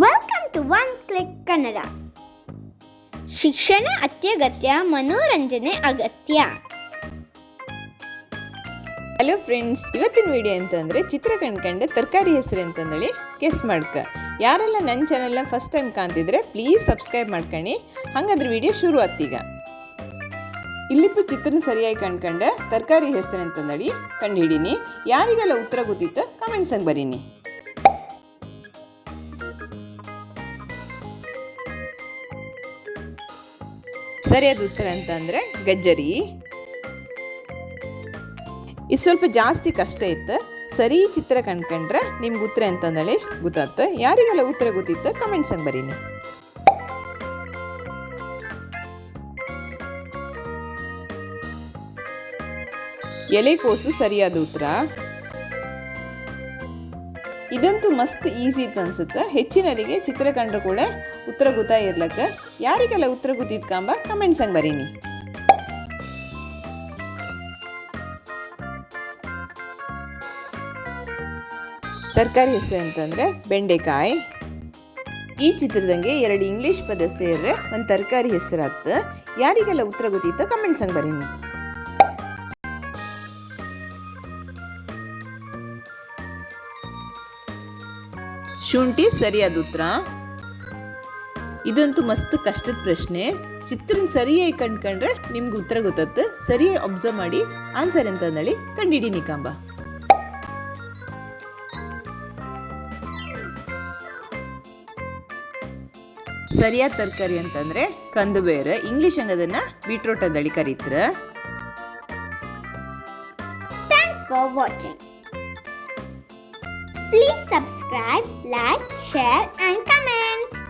Welcome to one click Kannada ಶಿಕ್ಷಣ ಅತ್ಯಗತ್ಯ, ಮನೋರಂಜನೆ ಅಗತ್ಯ. ಹಲೋ ಫ್ರೆಂಡ್ಸ್ ಇವತ್ತಿನ ವಿಡಿಯೋ ಅಂತಂದರೆ ಚಿತ್ರ ಕಣ್ಕಂಡ ತರಕಾರಿ ಹೆಸರು ಅಂತಂದೇಳಿ ಕೆಸ್ ಮಾಡ್ಕ. ಯಾರೆಲ್ಲ ನನ್ನ ಚಾನಲ್ನ ಫಸ್ಟ್ ಟೈಮ್ ಕಾಣ್ತಿದ್ರೆ ಪ್ಲೀಸ್ ಸಬ್ಸ್ಕ್ರೈಬ್ ಮಾಡ್ಕೊಳ್ಳಿ ಹಂಗಾದ್ರೆ ವಿಡಿಯೋ ಶುರು ಆತ್ತೀಗ ಇಲ್ಲಿಪ್ಪು ಚಿತ್ರನ ಸರಿಯಾಗಿ ಕಂಡ್ಕಂಡ ತರಕಾರಿ ಹೆಸರು ಅಂತಂದೇಳಿ ಕಂಡು ಹಿಡೀನಿ. ಯಾರಿಗೆಲ್ಲ ಉತ್ತರ ಗೊತ್ತಿತ್ತು ಕಮೆಂಟ್ಸಂಗೆ ಬರೀನಿ. ಸರಿಯಾದ ಉತ್ತರ ಅಂತಂದರೆ ಗಜ್ಜರಿ. ಇದು ಸ್ವಲ್ಪ ಜಾಸ್ತಿ ಕಷ್ಟ ಇತ್ತು. ಸರಿ ಚಿತ್ರ ಕಂಡ್ಕೊಂಡ್ರೆ ನಿಮ್ಗೆ ಉತ್ತರ ಅಂತಂದೇಳಿ ಗೊತ್ತಾತು ಯಾರಿಗೆಲ್ಲ ಉತ್ತರ ಗೊತ್ತಿತ್ತು ಕಮೆಂಟ್ಸಂಗೆ ಬರೀನಿ ಎಲೆಕೋಸು ಸರಿಯಾದ ಉತ್ತರ. ಇದಂತೂ ಮಸ್ತ್ ಈಸಿ ಇತ್ತು ಅನ್ಸುತ್ತೆ. ಹೆಚ್ಚಿನರಿಗೆ ಚಿತ್ರ ಕಂಡ್ರು ಕೂಡ ಉತ್ತರ ಗೊತ್ತಾ ಇರ್ಲಕ್ಕ. ಯಾರಿಗೆಲ್ಲ ಉತ್ತರ ಗೊತ್ತಿತ್ತು ಕಾಂಬ ಕಮೆಂಟ್ಸಂಗೆ ಬರೀನಿ. ತರಕಾರಿ ಹೆಸರು ಅಂತಂದ್ರೆ ಬೆಂಡೆಕಾಯಿ. ಈ ಚಿತ್ರದಂಗೆ ಎರಡು ಇಂಗ್ಲಿಷ್ ಪದ ಸೇರಿದ್ರೆ ಒಂದು ತರಕಾರಿ ಹೆಸರಾಗ್ತದೆ ಯಾರಿಗೆಲ್ಲ ಉತ್ತರ ಗೊತ್ತಿತ್ತೋ ಕಮೆಂಟ್ಸಂಗೆ ಬರೀನಿ. ಶುಂಠಿ ಸರಿಯಾದ ಉತ್ತರ. ಇದಂತೂ ಮಸ್ತ್ ಕಷ್ಟದ ಪ್ರಶ್ನೆ. ಚಿತ್ರನ ಸರಿಯಾಗಿ ಕಂಡ್ಕೊಂಡ್ರೆ ನಿಮ್ಗೆ ಉತ್ತರ ಗೊತ್ತತ್ತೆ ಸರಿಯಾಗಿ ಅಬ್ಸರ್ವ್ ಮಾಡಿ ಆನ್ಸರ್ ಅಂತ ಅಂದಳಿ ಕಂಡಿಡೀನಿ ಕಾಂಬ. ಸರಿಯಾದ ತರಕಾರಿ ಅಂತಂದ್ರೆ ಕಂದು ಬೇರೆ. ಇಂಗ್ಲಿಷ್ ಹಂಗದನ್ನ ಬೀಟ್ರೋಟ್ ಅಂದಳಿ ಕರೀತಾರೆ. Thanks for watching Please subscribe, like, share and comment.